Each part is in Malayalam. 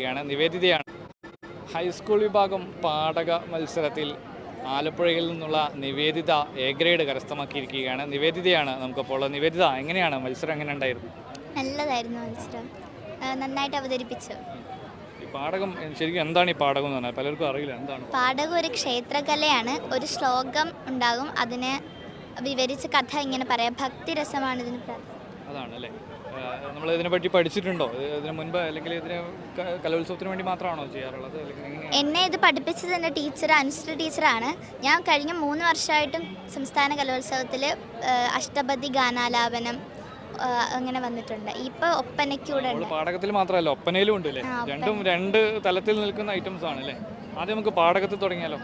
ാണ് നിവേദിതയാണ്. ഹൈസ്കൂൾ വിഭാഗം പാടക മത്സരത്തിൽ ആലപ്പുഴയിൽ നിന്നുള്ള നിവേദിത എ ഗ്രേഡ് കരസ്ഥമാക്കിയിരിക്കുകയാണ്. നിവേദിതയാണ് നമുക്കപ്പോൾ നിവേദിത എങ്ങനെയാണ്? മത്സരം എങ്ങനെ ഉണ്ടായിരുന്നു? നല്ലതായിരുന്നു മത്സരം. നന്നായിട്ട് അവതരിപ്പിച്ചു. ഈ പാടകം ശരിക്കും എന്താണ് ഈ പാടകം എന്ന് പറഞ്ഞാൽ പലർക്കും അറിയില്ല. എന്താണ്? പാഠകം ഒരു ക്ഷേത്രകലയാണ്. ഒരു ശ്ലോകം ഉണ്ടാകും. അതിനെ വിവരിച്ച് കഥ ഇങ്ങനെ പറയാം. ഭക്തിരസമാണ് ഇതിന് പ്രാധാന്യം അതാണ് അല്ലേ നമ്മൾ ഇതിനെപ്പറ്റി പഠിച്ചിട്ടുണ്ടോ ഇതിനു മുൻപ് അല്ലെങ്കിൽ ഇതിന് കലോത്സവത്തിന് വേണ്ടി മാത്രമാണോ ചെയ്യാറുള്ളത്? എന്നെ ഇത് പഠിപ്പിച്ചത് എന്റെ ടീച്ചർ അനുസൃത ടീച്ചറാണ്. ഞാൻ കഴിഞ്ഞ മൂന്ന് വർഷമായിട്ടും സംസ്ഥാന കലോത്സവത്തിൽ അഷ്ടപതി ഗാനാലാപനം അങ്ങനെ വന്നിട്ടുണ്ട്. ഇപ്പോൾ ഒപ്പനയ്ക്കൂടെ പാടകത്തിൽ മാത്രമല്ല ഒപ്പനയിലും ഉണ്ട് അല്ലേ രണ്ടും രണ്ട് തലത്തിൽ നിൽക്കുന്ന ഐറ്റംസ് ആണ് അല്ലേ ആദ്യം നമുക്ക് പാടകത്തിൽ തുടങ്ങിയാലോ?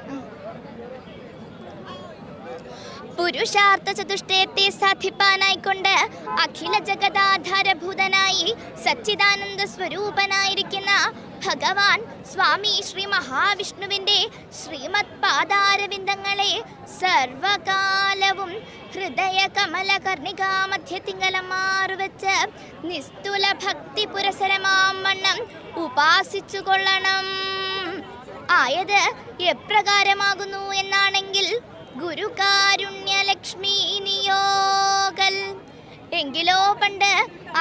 പുരുഷാർത്ഥ ചതുഷ്ടയത്തെ സാധിപ്പാനായിക്കൊണ്ട് അഖില ജഗദാധാരഭൂതനായി സച്ചിദാനന്ദ സ്വരൂപനായിരിക്കുന്ന ഭഗവാൻ സ്വാമി ശ്രീ മഹാവിഷ്ണുവിന്റെ ശ്രീമത് പാദാരവിന്ദങ്ങളെ സർവകാലവും ഹൃദയ കമല കർണികാ മധ്യത്തിങ്കലം മാറുവെച്ച് നിസ്തുല ഭക്തി പുരസരമാം വണ്ണം ഉപാസിച്ചു കൊള്ളണം ആയത് എപ്രകാരമാകുന്നു എന്നാണെങ്കിൽ ഗുരുകാരുണ്യലക്ഷ്മി നിയോഗൽ എങ്കിലോ പണ്ട്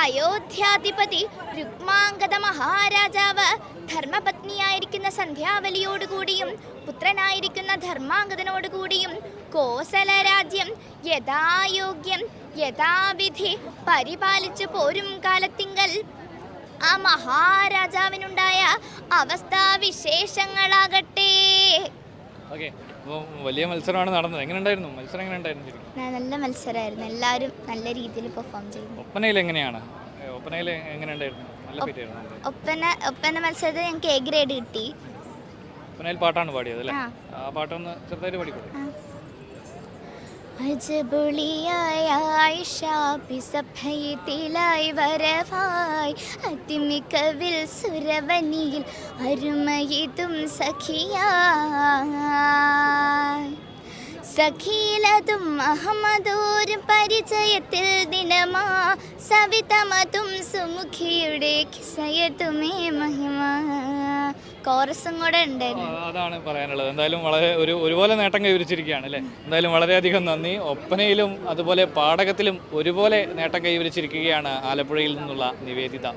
അയോധ്യാധിപതി രുക്മാംഗത മഹാരാജാവ് ധർമ്മപത്നിയായിരിക്കുന്ന സന്ധ്യാവലിയോടുകൂടിയും പുത്രനായിരിക്കുന്ന ധർമാംഗതനോടുകൂടിയും കോസല രാജ്യം യഥായോഗ്യം യഥാവിധി പരിപാലിച്ചു പോരും കാലത്തിങ്കൽ. ആ മഹാരാജാവിനുണ്ടായ അവസ്ഥാവിശേഷങ്ങളാകട്ടെ. ഓക്കെ. അപ്പോൾ വലിയ മത്സരമാണ് നടന്നത്. എങ്ങനെ ഉണ്ടായിരുന്നു മത്സരം എങ്ങനെ ഉണ്ടായിരുന്നു ശരിക്കും നല്ല മത്സരമായിരുന്നു. എല്ലാവരും നല്ല രീതിയിൽ പെർഫോം ചെയ്തു. ഒപ്പനയിൽ എങ്ങനെയാണ്? ഒപ്പനയിൽ എങ്ങനെ ഉണ്ടായിരുന്നു നല്ല ഫിറ്റ് ആയിരുന്നു ഒപ്പന ഒപ്പന മത്സരത്തിൽ ഞങ്ങൾക്ക് എ ഗ്രേഡ് കിട്ടി. ഒപ്പനയിൽ പാട്ടാണ് പാടിയത് അല്ലേ? ആ. പാട്ടൊന്ന് ചെറുതായിട്ട് പാടിക്കൂടെ അജബുളിയായ ആയിഷാപ്പിസഭയത്തിലായി വരവായി. അതിമികവിൽ സുരവനിയിൽ അരുമയിതും സഖിയായി സഖീലതും അഹമ്മദൂരും പരിചയത്തിൽ ദിനമാ സവിതമതും സുമുഖിയുടെ കിസയതുമേ മഹിമ. കോറസും കൂടെ അതാണ് പറയാനുള്ളത്. എന്തായാലും വളരെ ഒരു ഒരുപോലെ നേട്ടം കൈവരിച്ചിരിക്കുകയാണ് അല്ലേ? എന്തായാലും വളരെയധികം നന്ദി. ഒപ്പനയിലും അതുപോലെ പാടകത്തിലും ഒരുപോലെ നേട്ടം കൈവരിച്ചിരിക്കുകയാണ് ആലപ്പുഴയിൽ നിന്നുള്ള നിവേദിത.